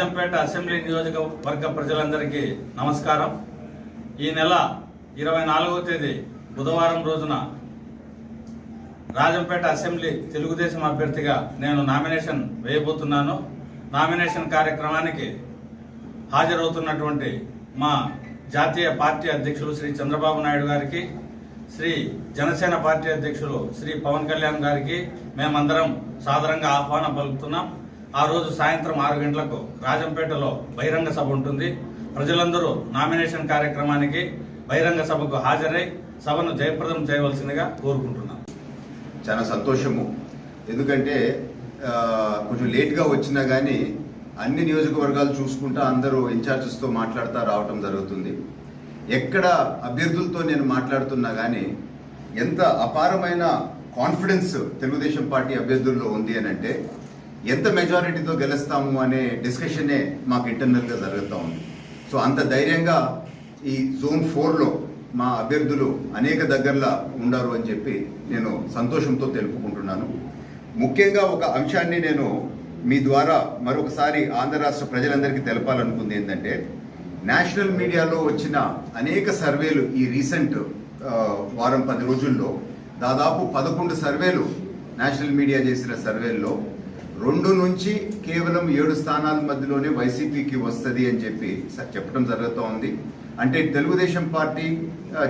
Rajampet assembly నియోజకవర్గ ప్రజలందరికీ నమస్కారం. ఈ నెల ఇరవై నాలుగవ తేదీ బుధవారం రోజున రాజంపేట అసెంబ్లీ తెలుగుదేశం అభ్యర్థిగా నేను నామినేషన్ వేయబోతున్నాను. నామినేషన్ కార్యక్రమానికి హాజరవుతున్నటువంటి మా జాతీయ పార్టీ అధ్యక్షులు శ్రీ చంద్రబాబు నాయుడు గారికి శ్రీ జనసేన పార్టీ అధ్యక్షులు శ్రీ పవన్ కళ్యాణ్ గారికి మేమందరం సాదరంగా ఆహ్వానం పలుకుతున్నాం. ఆ రోజు సాయంత్రం ఆరు గంటలకు రాజంపేటలో బహిరంగ సభ ఉంటుంది. ప్రజలందరూ నామినేషన్ కార్యక్రమానికి బహిరంగ సభకు హాజరై సభను జయప్రదం చేయవలసిందిగా కోరుకుంటున్నాం. చాలా సంతోషము. ఎందుకంటే కొంచెం లేట్గా వచ్చినా కానీ అన్ని నియోజకవర్గాలు చూసుకుంటా అందరూ ఇన్ఛార్జెస్తో మాట్లాడుతూ రావటం జరుగుతుంది. ఎక్కడ అభ్యర్థులతో నేను మాట్లాడుతున్నా కానీ ఎంత అపారమైన కాన్ఫిడెన్స్ తెలుగుదేశం పార్టీ అభ్యర్థుల్లో ఉంది అని అంటే ఎంత మెజారిటీతో గెలుస్తాము అనే డిస్కషనే మాకు ఇంటర్నల్గా జరుగుతూ ఉంది. సో అంత ధైర్యంగా ఈ జోన్ ఫోర్లో మా అభ్యర్థులు అనేక దగ్గరలో ఉండారు అని చెప్పి నేను సంతోషంతో తెలుపుకుంటున్నాను. ముఖ్యంగా ఒక అంశాన్ని నేను మీ ద్వారా మరొకసారి ఆంధ్ర రాష్ట్ర ప్రజలందరికీ తెలపాలనుకుంది ఏంటంటే నేషనల్ మీడియాలో వచ్చిన అనేక సర్వేలు ఈ రీసెంట్ వారం పది రోజుల్లో దాదాపు పదకొండు సర్వేలు నేషనల్ మీడియా చేసిన సర్వేల్లో రెండు నుంచి కేవలం ఏడు స్థానాల మధ్యలోనే వైసీపీకి వస్తుంది అని చెప్పి చెప్పడం జరుగుతూ ఉంది. అంటే Telugu Desam party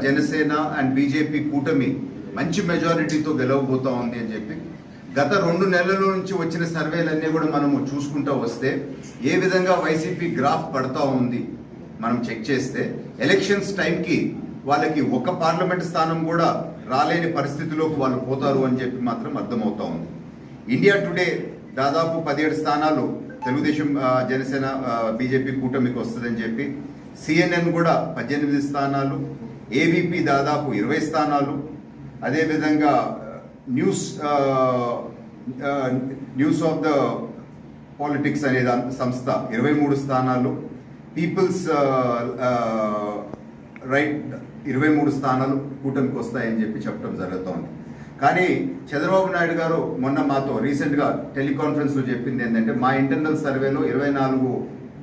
Janasena and BJP కూటమి మంచి మెజారిటీతో గెలవబోతా ఉంది అని చెప్పి గత రెండు నెలల నుంచి వచ్చిన సర్వేలన్నీ కూడా మనము చూసుకుంటూ వస్తే ఏ విధంగా వైసీపీ గ్రాఫ్ పడతా ఉంది మనం చెక్ చేస్తే ఎలక్షన్స్ టైంకి వాళ్ళకి ఒక పార్లమెంట్ స్థానం కూడా రాలేని పరిస్థితిలోకి వాళ్ళు పోతారు అని చెప్పి మాత్రం అర్థమవుతా ఉంది. ఇండియా టుడే దాదాపు పదిహేడు స్థానాలు తెలుగుదేశం జనసేన బీజేపీ కూటమికి వస్తుందని చెప్పి సిఎన్ఎన్ కూడా పద్దెనిమిది స్థానాలు ఏబీపీ దాదాపు ఇరవై స్థానాలు. అదేవిధంగా news news of the politics అనే సంస్థ ఇరవై మూడు స్థానాలు. పీపుల్స్ రైట్ ఇరవై మూడు స్థానాలు కూటమికి వస్తాయని చెప్పి చెప్పడం జరుగుతోంది. కానీ చంద్రబాబు నాయుడు గారు మొన్న మాతో రీసెంట్గా టెలికాన్ఫరెన్స్లో చెప్పింది ఏంటంటే మా ఇంటర్నల్ సర్వేలో ఇరవై నాలుగు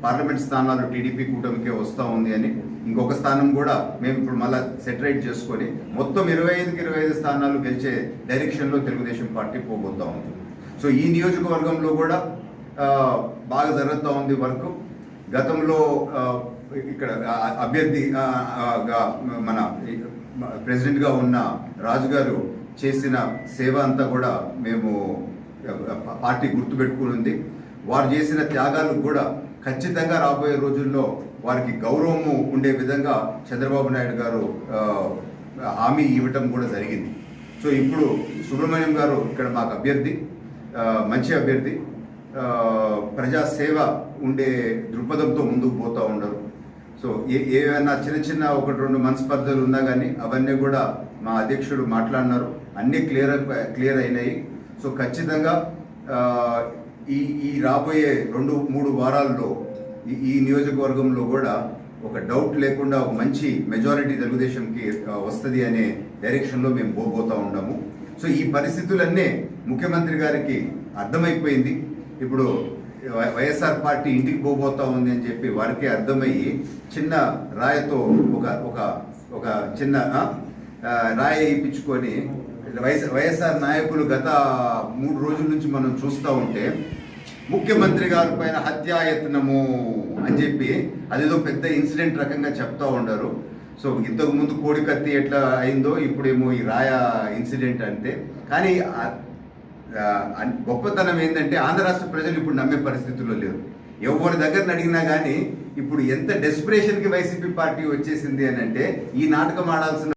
పార్లమెంట్ స్థానాలు టీడీపీ కూటమికే వస్తూ ఉంది అని. ఇంకొక స్థానం కూడా మేము ఇప్పుడు మళ్ళీ సెటరేట్ చేసుకొని మొత్తం ఇరవై ఐదుకి ఇరవై ఐదు స్థానాలు గెలిచే డైరెక్షన్లో తెలుగుదేశం పార్టీ పోబోతూ ఉంది. సో ఈ నియోజకవర్గంలో కూడా బాగా జరుగుతూ ఉంది వర్క్. గతంలో ఇక్కడ అభ్యర్థి మన ప్రెసిడెంట్గా ఉన్న రాజు గారు చేసిన సేవ అంతా కూడా మేము పార్టీ గుర్తుపెట్టుకుని ఉంది. వారు చేసిన త్యాగాలు కూడా ఖచ్చితంగా రాబోయే రోజుల్లో వారికి గౌరవము ఉండే విధంగా చంద్రబాబు నాయుడు గారు హామీ ఇవ్వటం కూడా జరిగింది. సో ఇప్పుడు సుబ్రహ్మణ్యం గారు ఇక్కడ మాకు అభ్యర్థి మంచి అభ్యర్థి. ప్రజాసేవ ప్రజా సేవ ఉండే దృక్పథంతో ముందుకు పోతూ ఉండరు సో ఏ ఏమైనా చిన్న చిన్న ఒకటి రెండు మనస్పర్ధలు ఉన్నా కానీ అవన్నీ కూడా మా అధ్యక్షుడు మాట్లాడినారు. అన్నీ క్లియర్ క్లియర్ అయినాయి. సో ఖచ్చితంగా ఈ ఈ రాబోయే రెండు మూడు వారాల్లో ఈ ఈ నియోజకవర్గంలో కూడా ఒక డౌట్ లేకుండా ఒక మంచి మెజారిటీ తెలుగుదేశంకి వస్తుంది అనే డైరెక్షన్లో మేము పోబోతూ ఉన్నాము. సో ఈ పరిస్థితులన్నీ ముఖ్యమంత్రి గారికి అర్థమైపోయింది. ఇప్పుడు వైఎస్ఆర్ పార్టీ ఇంటికి పోబోతా ఉంది అని చెప్పి వారికి అర్థమయ్యి చిన్న రాయతో ఒక ఒక ఒక చిన్న రాయి వేయించుకొని వైఎస్ వైఎస్ఆర్ నాయకులు గత మూడు రోజుల నుంచి మనం చూస్తూ ఉంటే ముఖ్యమంత్రి గారి పైన హత్యాయత్నము అని చెప్పి అదేదో పెద్ద ఇన్సిడెంట్ రకంగా చెప్తా ఉండరు. సో ఇంతకు ముందు కోడికత్తి ఎట్లా అయిందో ఇప్పుడేమో ఈ రాయ ఇన్సిడెంట్ అంటే. కానీ గొప్పతనం ఏంటంటే ఆంధ్ర రాష్ట్ర ప్రజలు ఇప్పుడు నమ్మే పరిస్థితుల్లో లేరు. ఎవరి దగ్గర అడిగినా కానీ ఇప్పుడు ఎంత డెస్పిరేషన్కి వైసీపీ పార్టీ వచ్చేసింది అని అంటే ఈ నాటకం ఆడాల్సిన